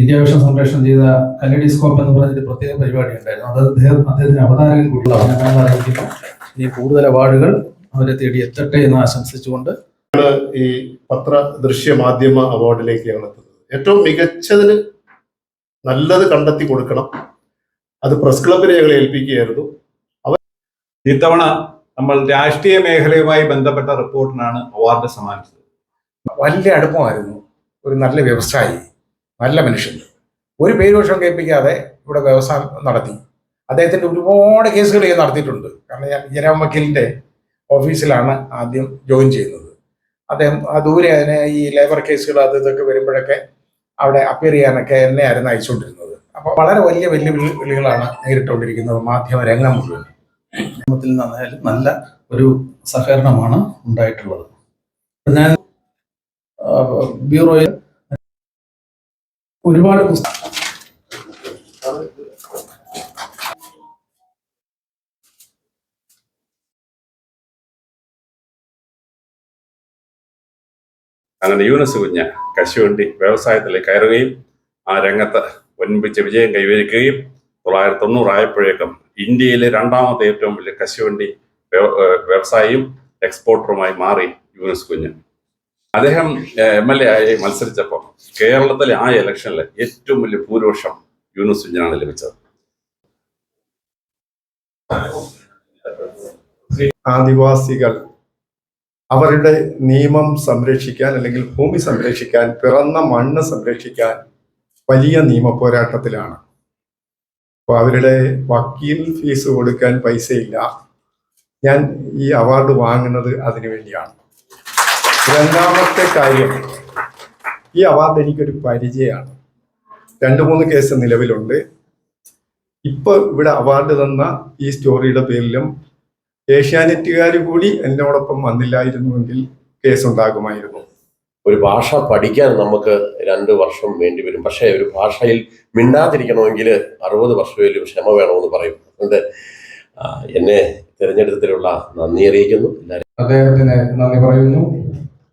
വിദ്യാഭ്യാസ സംപ്രേഷണം ചെയ്ത കല്ലഡിസ്കോപ്പ് എന്ന് പറഞ്ഞൊരു പ്രത്യേക പരിപാടി ഉണ്ടായിരുന്നു. അത് അദ്ദേഹം അദ്ദേഹത്തിന് അവതാരകൻ കൂടുതലാണ് ഞാൻ അറിയിക്കുന്നു. ഇനി കൂടുതൽ അവാർഡുകൾ അവരെ തേടി എത്തട്ടെ എന്ന് ആശംസിച്ചുകൊണ്ട് ഈ പത്ര ദൃശ്യ മാധ്യമ അവാർഡിലേക്ക് ഞങ്ങൾ എത്തുന്നത്. ഏറ്റവും മികച്ചതിന് നല്ലത് കണ്ടെത്തി കൊടുക്കണം. അത് പ്രസ് ക്ലബിനെ ഞങ്ങൾ ഏൽപ്പിക്കുകയായിരുന്നു. അവർ ഇത്തവണ നമ്മൾ രാഷ്ട്രീയ മേഖലയുമായി ബന്ധപ്പെട്ട റിപ്പോർട്ടിനാണ് അവാർഡ് സമ്മാനിച്ചത്. വലിയ അടുപ്പമായിരുന്നു. ഒരു നല്ല വ്യവസായി. നല്ല മനുഷ്യൻ. ഒരു പേരുപക്ഷം കേൾപ്പിക്കാതെ ഇവിടെ വ്യവസായം നടത്തി. അദ്ദേഹത്തിന്റെ ഒരുപാട് കേസുകൾ ഞാൻ നടത്തിയിട്ടുണ്ട്. കാരണം ഞാൻ ജനറൽ വക്കീലിന്റെ ഓഫീസിലാണ് ആദ്യം ജോയിൻ ചെയ്യുന്നത്. അദ്ദേഹം ദൂരെ അതിന് ഈ ലേബർ കേസുകൾ അത് ഇതൊക്കെ വരുമ്പോഴൊക്കെ അവിടെ അപ്പിയർ ചെയ്യാനൊക്കെ എന്നെ ആയിരുന്നു അയച്ചുകൊണ്ടിരുന്നത്. അപ്പോൾ വളരെ വലിയ വെല്ലുവിളികളാണ് നേരിട്ടുകൊണ്ടിരിക്കുന്നത് മാധ്യമ രംഗം മുഴുവൻ നിന്നായാലും നല്ല ഒരു സഹകരണമാണ് ഉണ്ടായിട്ടുള്ളത്. ഞാൻ ബ്യൂറോയിൽ ഒരുപാട് പുസ്തകം. അങ്ങനെ യൂനസ് കുഞ്ഞ് കശുവണ്ടി വ്യവസായത്തിലേക്ക് കയറുകയും ആ രംഗത്ത് ഒൻപിച്ച വിജയം കൈവരിക്കുകയും തൊള്ളായിരത്തി തൊണ്ണൂറായപ്പോഴേക്കും ഇന്ത്യയിലെ രണ്ടാമത്തെ ഏറ്റവും വലിയ കശുവണ്ടി വ്യ- വ്യവസായിയും എക്സ്പോർട്ടറുമായി മാറി യൂനസ് കുഞ്ഞ്. അദ്ദേഹം എം എൽ എ ആയി മത്സരിച്ചപ്പോൾ കേരളത്തിലെ ആ ഇലക്ഷനിൽ ഏറ്റവും വലിയ ഭൂരിപക്ഷം യൂനുസ് കുഞ്ഞിനാണ് ലഭിച്ചത്. ആദിവാസികൾ അവരുടെ നിയമം സംരക്ഷിക്കാൻ അല്ലെങ്കിൽ ഭൂമി സംരക്ഷിക്കാൻ പിറന്ന മണ്ണ് സംരക്ഷിക്കാൻ വലിയ നിയമ പോരാട്ടത്തിലാണ്. അപ്പോൾ അവരുടെ വക്കീൽ ഫീസ് കൊടുക്കാൻ പൈസയില്ല. ഞാൻ ഈ അവാർഡ് വാങ്ങുന്നത് അതിനു വേണ്ടിയാണ്. രണ്ടാമത്തെ കാര്യം ഈ അവാർഡ് എനിക്കൊരു പരിചയമാണ്. രണ്ട് മൂന്ന് കേസ് നിലവിലുണ്ട്. ഇപ്പൊ ഇവിടെ അവാർഡ് തന്ന ഈ സ്റ്റോറിയുടെ പേരിലും ഏഷ്യാനെറ്റുകാർ കൂടി എന്നോടൊപ്പം വന്നില്ലായിരുന്നുവെങ്കിൽ കേസ് ഉണ്ടാകുമായിരുന്നു ഒരു ഭാഷ പഠിക്കാൻ നമുക്ക് രണ്ട് വർഷം വേണ്ടി വരും. പക്ഷേ ഒരു ഭാഷയിൽ മിണ്ടാതിരിക്കണമെങ്കിൽ അറുപത് വർഷമേലും ക്ഷമ വേണമെന്ന് പറയും. അതുകൊണ്ട് എന്നെ തിരഞ്ഞെടുത്തതിലുള്ള നന്ദി അറിയിക്കുന്നു. അദ്ദേഹത്തിന് നന്ദി പറയുന്നു.